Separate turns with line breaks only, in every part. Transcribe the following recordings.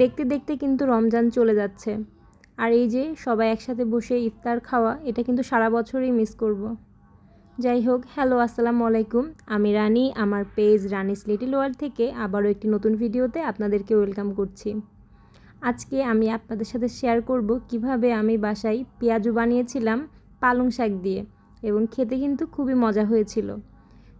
দেখতে দেখতে কিন্তু রমজান চলে যাচ্ছে। আর এই যে সবাই একসাথে বসে ইফতার খাওয়া, এটা কিন্তু সারা বছরই মিস করব। যাই হোক, হ্যালো, আসসালামু আলাইকুম। আমি রানী, আমার পেজ রানিস লিটিল ওয়ার্ল্ড থেকে আবারও একটি নতুন ভিডিওতে আপনাদেরকে ওয়েলকাম করছি। আজকে আমি আপনাদের সাথে শেয়ার করব কীভাবে আমি বাসায় পেঁয়াজু বানিয়েছিলাম পালং শাক দিয়ে এবং খেতে কিন্তু খুবই মজা হয়েছিল।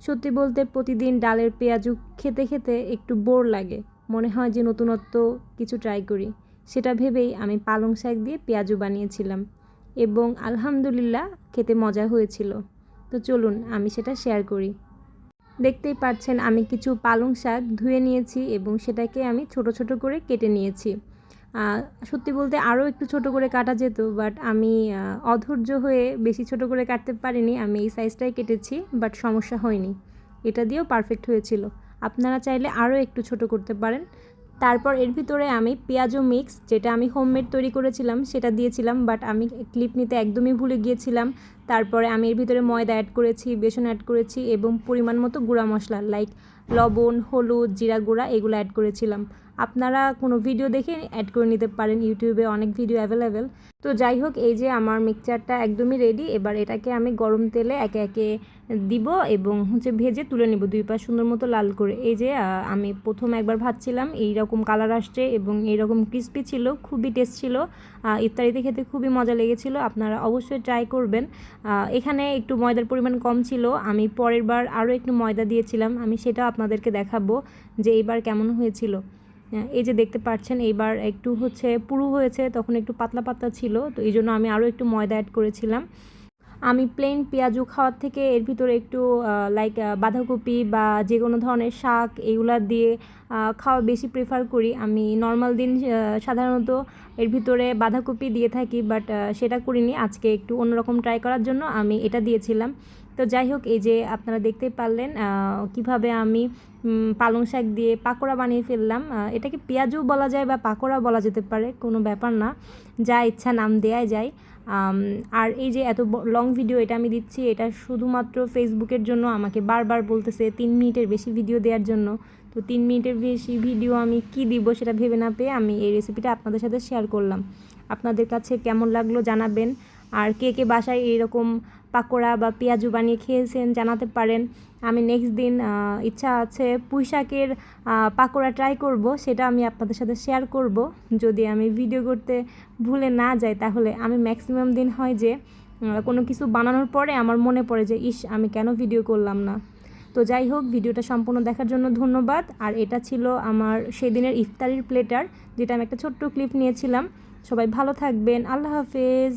সত্যি বলতে প্রতিদিন ডালের পেঁয়াজু খেতে খেতে একটু বোর লাগে। মনে হয় যে নতুনত্ব কিছু ট্রাই করি। সেটা ভেবেই আমি পালং শাক দিয়ে পেঁয়াজু বানিয়েছিলাম এবং আলহামদুলিল্লাহ খেতে মজা হয়েছিল। তো চলুন আমি সেটা শেয়ার করি। দেখতেই পাচ্ছেন আমি কিছু পালং শাক ধুয়ে নিয়েছি এবং সেটাকে আমি ছোট ছোট করে কেটে নিয়েছি। সত্যি বলতে আরও একটু ছোট করে কাটা যেত বাট আমি অধৈর্য হয়ে বেশি ছোট করে কাটতে পারিনি। আমি এই সাইজটাই কেটেছি বাট সমস্যা হয়নি। এটা দিয়েও পারফেক্ট হয়েছিল। আপনারা চাইলে আরও একটু ছোট করতে পারেন। তারপর এর ভিতরে আমি পেঁয়াজও মিক্স যেটা আমি হোমমেড তৈরি করেছিলাম, সেটা দিয়েছিলাম বাট আমি ক্লিপ নিতে একদমই ভুলে গিয়েছিলাম। তারপরে আমি এর ভিতরে ময়দা অ্যাড করেছি, বেসন অ্যাড করেছি এবং পরিমাণ মতো গুঁড়া মশলা লাইক লবণ, হলুদ, জিরা গুঁড়া এগুলো অ্যাড করেছিলাম। আপনারা কোনো ভিডিও দেখে অ্যাড করে নিতে পারেন ইউটিউবে অনেক ভিডিও অ্যাভেলেবেল তো যাই হোক, এই যে আমার মিক্সচারটা একদমই রেডি এবার এটাকে আমি গরম তেলে একে একে দিব এবং হচ্ছে ভেজে তুলে নিব দুই পাশ সুন্দর মতো লাল করে। এই যে আমি প্রথম একবার ভাজছিলাম, এইরকম কালার আসছে এবং এইরকম ক্রিস্পি ছিল, খুবই টেস্ট ছিল। ইফতারিতে খেতে খুবই মজা লেগেছিল, আপনারা অবশ্যই ট্রাই করবেন। এখানে একটু ময়দার পরিমাণ কম ছিল। আমি পরের বার আরও একটু ময়দা দিয়েছিলাম। আমি সেটা আপনাদেরকে দেখাবো যে এইবার কেমন হয়েছিল। এই যে দেখতে পাচ্ছেন, এইবার একটু হচ্ছে পুরু হয়েছে, তখন একটু পাতলা পাতলা ছিল, তো এই জন্য আমি আরও একটু ময়দা অ্যাড করেছিলাম। আমি প্লেন পেঁয়াজু খাওয়ার থেকে এর ভিতরে একটু লাইক বাঁধাকপি বা যে কোনো ধরনের শাক এগুলা দিয়ে খাওয়া বেশি প্রেফার করি। আমি নর্মাল দিন সাধারণত এর ভিতরে বাঁধাকপি দিয়ে থাকি বাট সেটা করিনি। আজকে একটু অন্যরকম ট্রাই করার জন্য আমি এটা দিয়েছিলাম। তো যাই হোক, এই যে আপনারা দেখতে পারলেন কীভাবে আমি পালং শাক দিয়ে পাকোড়া বানিয়ে ফেললাম। এটাকে পেঁয়াজও বলা যায় বা পাকোড়া বলা যেতে পারে, কোনো ব্যাপার না। যা ইচ্ছা নাম দেয়া যায়। আর এই যে এত লং ভিডিও এটা আমি দিচ্ছি, এটা শুধুমাত্র ফেসবুকের জন্য আমাকে বারবার বলতেছে তিন মিনিটের বেশি ভিডিও দেওয়ার জন্য। তো তিন মিনিটের বেশি ভিডিও আমি কি দিব সেটা ভেবে না পেয়ে আমি এই রেসিপিটা আপনাদের সাথে শেয়ার করলাম। আপনাদের কাছে কেমন লাগল জানাবেন। আর কে কে বাসায় এরকম পাকোড়া বা পেঁয়াজু বানিয়ে খেয়েছেন জানাতে পারেন। আমি নেক্সট দিন ইচ্ছা আছে পুঁই শাকের পাকোড়া ট্রাই করব, সেটা আমি আপনাদের সাথে শেয়ার করব। যদি আমি ভিডিও করতে ভুলে না যাই, তাহলে আমি ম্যাক্সিমাম দিন হয় যে কোনো কিছু বানানোর পরে আমার মনে পড়ে যে, ইস, আমি কেন ভিডিও করলাম না? তো যাই হোক ভিডিওটা সম্পূর্ণ দেখার জন্য ধন্যবাদ। আর এটা ছিল আমার সেদিনের ইফতারির প্লেটার যেটা আমি একটা ছোট্ট ক্লিপ নিয়েছিলাম। সবাই ভালো থাকবেন। আল্লাহ হাফেজ।